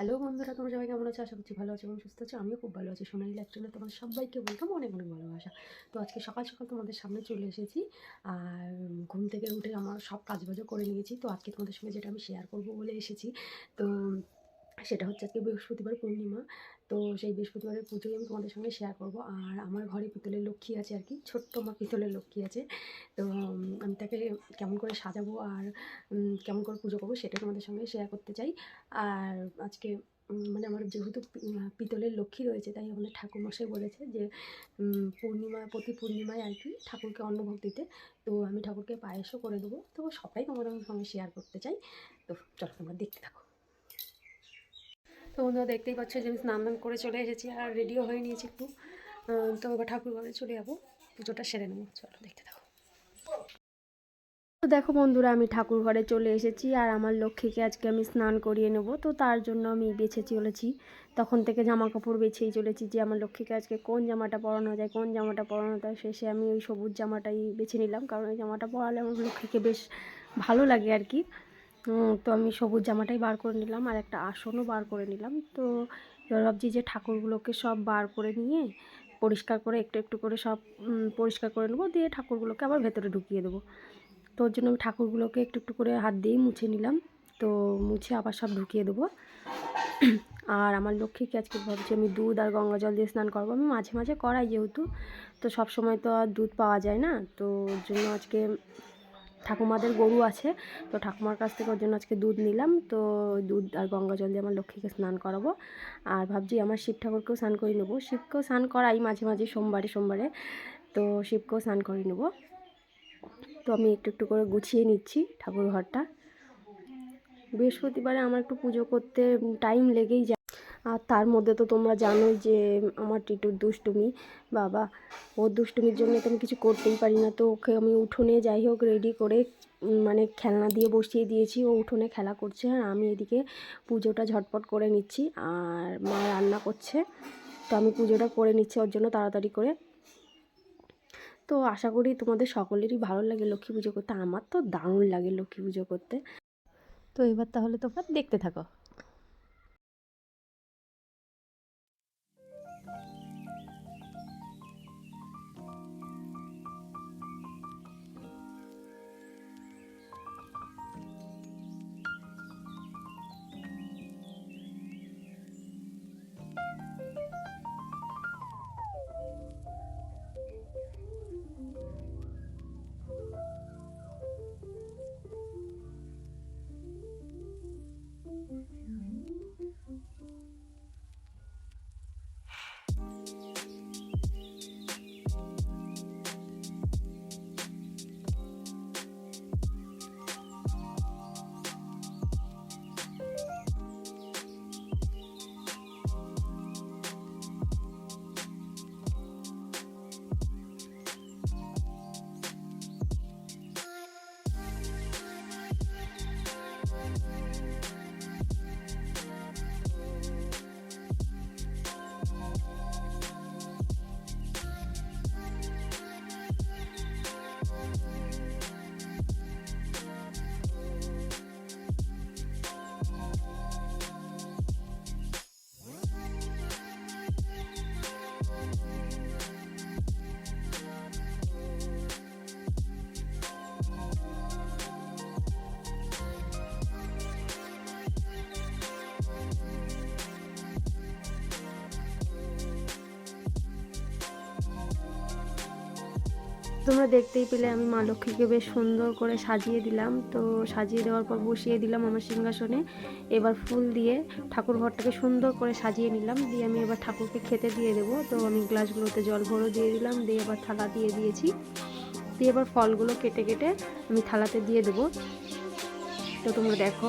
Hello বন্ধুরা, তোমরা সবাই কেমন আছো? আশা করছি ভালো আছো এবং সুস্থ আছো। আমিও খুব ভালো আছি। সোনালি ল্যাকচনে তোমাদের সবাইকে ওয়েলকাম অনেক অনেক ভালোবাসা। তো আজকে সকাল সকাল তোমাদের সামনে চলে এসেছি। আর ঘুম থেকে উঠে আমার সব কাজবাজও করে নিয়েছি। তো আজকে তোমাদের সঙ্গে যেটা আমি শেয়ার করব বলে এসেছি, তো সেটা হচ্ছে আজকে বৃহস্পতিবার পূর্ণিমা। তো সেই বৃহস্পতিবারের পুজোই আমি তোমাদের সঙ্গে শেয়ার করব। আর আমার ঘরে পিতলের লক্ষ্মী আছে আর কি, ছোট্ট আমার পিতলের লক্ষ্মী আছে। তো আমি তাকে কেমন করে সাজাবো আর কেমন করে পুজো করব সেটা তোমাদের সঙ্গে শেয়ার করতে চাই। আর আজকে মানে আমার যেহেতু পিতলের লক্ষ্মী রয়েছে, তাই আমাদের ঠাকুরমশাই বলেছে যে পূর্ণিমা, প্রতি পূর্ণিমায় আর কি ঠাকুরকে অন্নভোগ দিতে। তো আমি ঠাকুরকে পায়েসও করে দেবো। তো সবটাই তোমাদের সঙ্গে শেয়ার করতে চাই। তো চলো তোমরা দেখতে থাকো। তো বন্ধুরা দেখতেই পাচ্ছ যে আমি স্নান দান করে চলে এসেছি আর রেডিও হয়ে নিয়েছি একটু। তো এবার ঠাকুর ঘরে চলে যাব। পুজোটা সেরে নেব। চলো, দেখতে থাকো। তো দেখো বন্ধুরা, আমি ঠাকুর ঘরে চলে এসেছি আর আমার লক্ষ্মীকে আজকে আমি স্নান করিয়ে নেব। তো তার জন্য আমি বেছে চলেছি তখন থেকে জামা কাপড় বেছেই চলেছি যে আমার লক্ষ্মীকে আজকে কোন জামাটা পরানো যায়, কোন জামাটা পরানো যায়। শেষে আমি ওই সবুজ জামাটাই বেছে নিলাম, কারণ ওই জামাটা পরালে আমার লক্ষ্মীকে বেশ ভালো লাগে আর কি। তো আমি সবুজ জামাটাই বার করে নিলাম আর একটা আসনও বার করে নিলাম। তো এবার ভাবছি যে ঠাকুরগুলোকে সব বার করে নিয়ে পরিষ্কার করে একটু একটু করে সব পরিষ্কার করে নেব, দিয়ে ঠাকুরগুলোকে আবার ভেতরে ঢুকিয়ে দেবো। তো ওর জন্য আমি ঠাকুরগুলোকে একটু একটু করে হাত দিয়েই মুছে নিলাম। তো মুছে আবার সব ঢুকিয়ে দেবো। আর আমার লক্ষ্মীকে আজকে ভাবছি আমি দুধ আর গঙ্গা জল দিয়ে স্নান করব। আমি মাঝে মাঝে করাই যেহেতু, তো সব সময় তো আর দুধ পাওয়া যায় না। তো ওর জন্য আজকে ঠাকুমাদের গরু আছে, তো ঠাকুমার কাছ থেকে ওর জন্য আজকে দুধ নিলাম, তো দুধ আর গঙ্গা জল দিয়ে আমার লক্ষ্মীকে স্নান করাবো। আর ভাবছি আমার শিব ঠাকুরকেও স্নান করে নেব। শিবকেও স্নান করাই মাঝে মাঝে, সোমবারে সোমবারে, তো শিবকেও স্নান করে নেব। তো আমি একটু একটু করে গুছিয়ে নিচ্ছি ঠাকুর ঘরটা। বৃহস্পতিবারে আমার একটু পুজো করতে টাইম লেগেই যায়। আর তার মধ্যে তো তোমরা জানোই যে আমার টিটুর দুষ্টুমি, বাবা। ও দুষ্টুমির জন্য তো আমি কিছু করতেই পারি না। তো ওকে আমি উঠোনে যাই হোক রেডি করে মানে খেলনা দিয়ে বসিয়ে দিয়েছি। ও উঠোনে খেলা করছে আর আমি এদিকে পুজোটা ঝটপট করে নিচ্ছি আর মা রান্না করছে। তো আমি পুজোটা করে নিচ্ছি ওর জন্য তাড়াতাড়ি করে। তো আশা করি তোমাদের সকলেরই ভালো লাগে লক্ষ্মী পুজো করতে। আমার তো দারুণ লাগে লক্ষ্মী পুজো করতে। তো এবার তাহলে তোমরা দেখতে থাকো। তোমরা দেখতেই পেলে আমি মা লক্ষ্মীকে বেশ সুন্দর করে সাজিয়ে দিলাম। তো সাজিয়ে দেওয়ার পর বসিয়ে দিলাম আমার সিংহাসনে। এবার ফুল দিয়ে ঠাকুর ঘরটাকে সুন্দর করে সাজিয়ে নিলাম। দিয়ে আমি এবার ঠাকুরকে খেতে দিয়ে দেবো। তো আমি গ্লাসগুলোতে জল ভরো দিয়ে দিলাম। দিয়ে এবার থালা দিয়ে দিয়েছি। দিয়ে এবার ফলগুলো কেটে কেটে আমি থালাতে দিয়ে দেবো। তো তোমরা দেখো।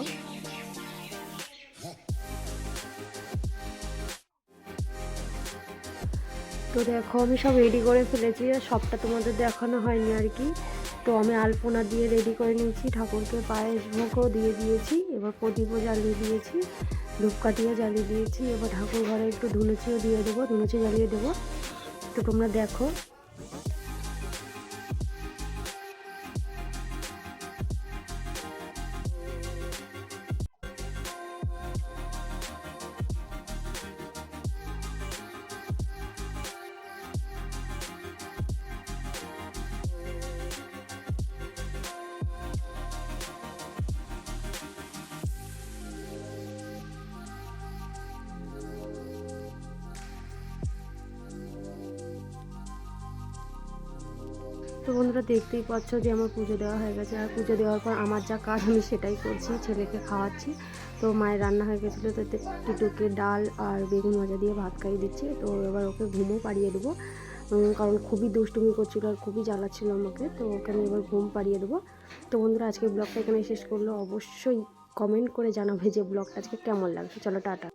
তো দেখো, আমি সব রেডি করে ফেলেছি সবটা তোমাদের দেখানো হয়নি আর কি। তো আমি আলপনা দিয়ে রেডি করে নিয়েছি, ঠাকুরকে পায়েস মুখও দিয়ে দিয়েছি, এবার প্রদীপও জ্বালিয়ে দিয়েছি, ধূপকাঠিও জ্বালিয়ে দিয়েছি, এবার ঠাকুর ঘরে একটু ধুনুচিও দিয়ে দেবো ধুনুচি জ্বালিয়ে দেবো। তো তোমরা দেখো বন্ধুরা দেখতেই পাচ্ছ যে আমার পুজো দেওয়া হয়ে গেছে। আর পুজো দেওয়ার পর আমার যা কাজ আমি সেটাই করছি, ছেলেকে খাওয়াচ্ছি। তো মায়ের রান্না হয়ে গেছিল, তো টিটুকে ডাল আর বেগুন ভাজা দিয়ে ভাত খাইয়ে দিচ্ছি। তো এবার ওকে ঘুমও পাড়িয়ে দেবো। কারণ খুবই দুষ্টুমি করছিল আর খুবই জ্বালাচ্ছিল আমাকে। তো ওকে আমি এবার ঘুম পাড়িয়ে দেবো। তো বন্ধুরা, আজকে ব্লগটা এখানে শেষ করল। অবশ্যই কমেন্ট করে জানাবে যে ব্লগটা আজকে কেমন লাগছে। চলো, টাটা।